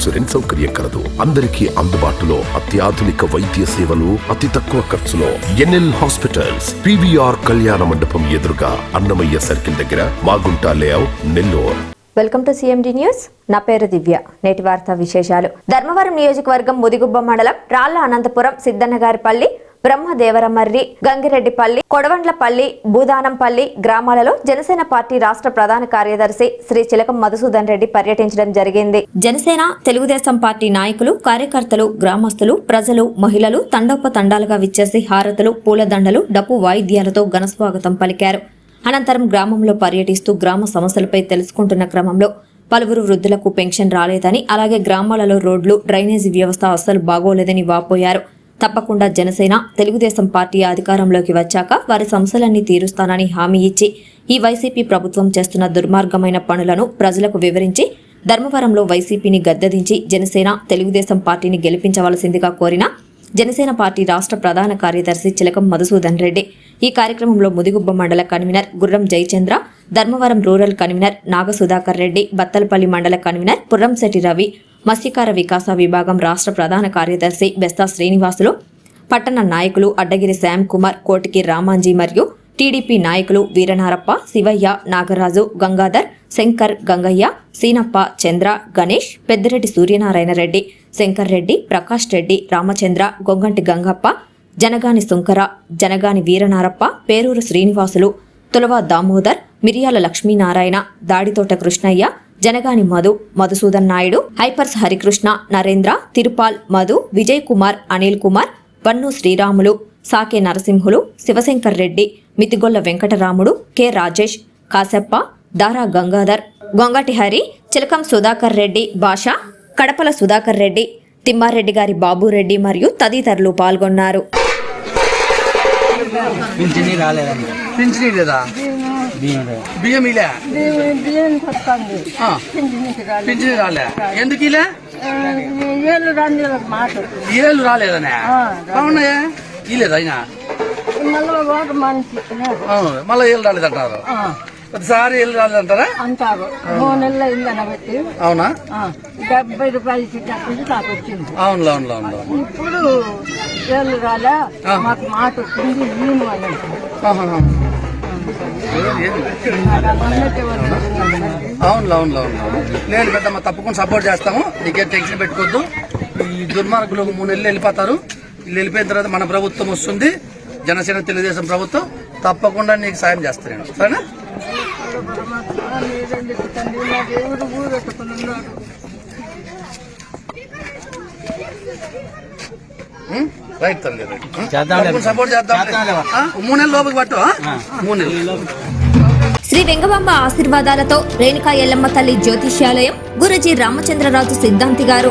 Insurance సౌకర్యం కలదు. అందరికీ అందుబాటులో అత్యాధునిక వైద్య సేవలు అతి తక్కువ ఖర్చులో. ఎన్ఎల్ హాస్పిటల్స్ పివిఆర్ కళ్యాణ మండపం ఎదురుగా అన్నమయ్య సర్కిల్ దగ్గర Magunta layout Nellore. Welcome to CMD news. నా పేరు దివ్య. నేటి వార్తా విశేషాలు. ధర్మవరం నియోజకవర్గం ముదిగుబ్బ మండలం రాళ్ళ అనంతపురం సిద్దన్నగారిపల్లి బ్రహ్మదేవరమర్రి గంగిరెడ్డిపల్లి కొడవండ్లపల్లి భూదానంపల్లి గ్రామాలలో జనసేన పార్టీ రాష్ట్ర ప్రధాన కార్యదర్శి శ్రీ చిలకం మధుసూదన్ రెడ్డి పర్యటించడం జరిగింది. జనసేన తెలుగుదేశం పార్టీ నాయకులు కార్యకర్తలు గ్రామస్తులు ప్రజలు మహిళలు తండోపతండాలుగా విచ్చేసి హారతులు పూలదండలు డప్పు వాయిద్యాలతో ఘనస్వాగతం పలికారు. అనంతరం గ్రామంలో పర్యటిస్తూ గ్రామ సమస్యలపై తెలుసుకుంటున్న క్రమంలో పలువురు వృద్ధులకు పెన్షన్ రాలేదని అలాగే గ్రామాలలో రోడ్లు డ్రైనేజీ వ్యవస్థ అస్సలు బాగోలేదని వాపోయారు. తప్పకుండా జనసేన తెలుగుదేశం పార్టీ అధికారంలోకి వచ్చాక వారి సమస్యలన్నీ తీరుస్తానని హామీ ఇచ్చి ఈ వైసీపీ ప్రభుత్వం చేస్తున్న దుర్మార్గమైన పనులను ప్రజలకు వివరించి ధర్మవరంలో వైసీపీని గద్దెదించి జనసేన తెలుగుదేశం పార్టీని గెలిపించవలసిందిగా కోరిన జనసేన పార్టీ రాష్ట్ర ప్రధాన కార్యదర్శి చిలకం మధుసూదన్ రెడ్డి ఈ కార్యక్రమంలో ముదిగుబ్బ మండల convener Gurram Jayachandra Dharmavaram rural convener Nagasudhakar Reddy Bathalapalli మండల కన్వీనర్ పుర్రంశెట్టి రవి మత్స్యకార వికాస విభాగం రాష్ట్ర ప్రధాన కార్యదర్శి బెస్తా శ్రీనివాసులు పట్టణ నాయకులు అడ్డగిరి శ్యామ్ కుమార్ కోటికి రామాంజీ మరియు టీడీపీ నాయకులు వీరనారప్ప శివయ్య నాగరాజు గంగాధర్ శంకర్ గంగయ్య సీనప్ప చంద్ర గణేష్ పెద్దిరెడ్డి సూర్యనారాయణ రెడ్డి శంకర్ రెడ్డి ప్రకాష్ రెడ్డి రామచంద్ర గొంగంటి గంగప్ప జనగాని సుంకర జనగాని వీరనారప్ప పేరూరు శ్రీనివాసులు తులవ దామోదర్ మిరియాల లక్ష్మీనారాయణ దాడితోట కృష్ణయ్య జనగాని మధు మధుసూదన్ నాయుడు హైపర్స్ హరికృష్ణ నరేంద్ర తిరుపాల్ మధు విజయ్ కుమార్ అనిల్ కుమార్ బన్ను శ్రీరాములు సాకే నరసింహులు శివశంకర్ రెడ్డి మితిగొల్ల వెంకటరాముడు కె రాజేష్ కాసప్ప దారా గంగాధర్ గొంగటి హరి చిలకం సుధాకర్ రెడ్డి భాష కడపల సుధాకర్ రెడ్డి తిమ్మారెడ్డి గారి బాబురెడ్డి మరియు తదితరులు పాల్గొన్నారు. బియ్యం లేదు. బియ్యం ఇలే బియ్యానికి వస్తుంది ఆ, పింఛనికి రాలేదు పింఛనీ రాలే ఎందుకు ఇలే ఏళ్ళు రాని మాట ఏళ్ళు రాలేదనే అవునాయా ఇలేదా అయినా మళ్ళీ ఒక మనిషి అవును మళ్ళీ ఏళ్ళు రాలేదంటారు ఆ, ప్రతిసారి ఏళ్ళు రాలేదంటారా అంటారు మూడు నెలలు అయిందని పెట్టి అవునా ఆ, డెబ్బై రూపాయలు ఇచ్చేటప్పుడు నాకు వచ్చింది అవును అవును అవును అవును ఇప్పుడు ఏళ్ళు రాలే మాకు మాట వచ్చింది అవును అవును అవును నేను పెద్దమ్మ తప్పకుండా సపోర్ట్ చేస్తాము. నీకే టెన్షన్ పెట్టుకోవద్దు ఈ దుర్మార్గులు మూడు నెలలు వెళ్ళిపోతారు. వీళ్ళు వెళ్ళిపోయిన తర్వాత మన ప్రభుత్వం వస్తుంది. జనసేన తెలుగుదేశం ప్రభుత్వం తప్పకుండా నీకు సాయం చేస్తాను సరేనా? Hmm? రైట్ తల్లి రైట్ సపోర్ట్ చేద్దాం? మూడు నెలల లోపలికి పట్టు ఆ? మూడు నెలలు. శ్రీ వెంగబాంబ ఆశీర్వాదాలతో రేణుకా ఎల్లమ్మ తల్లి జ్యోతిష్యాలయం గురుజీ రామచంద్రరాజు సిద్ధాంతి గారు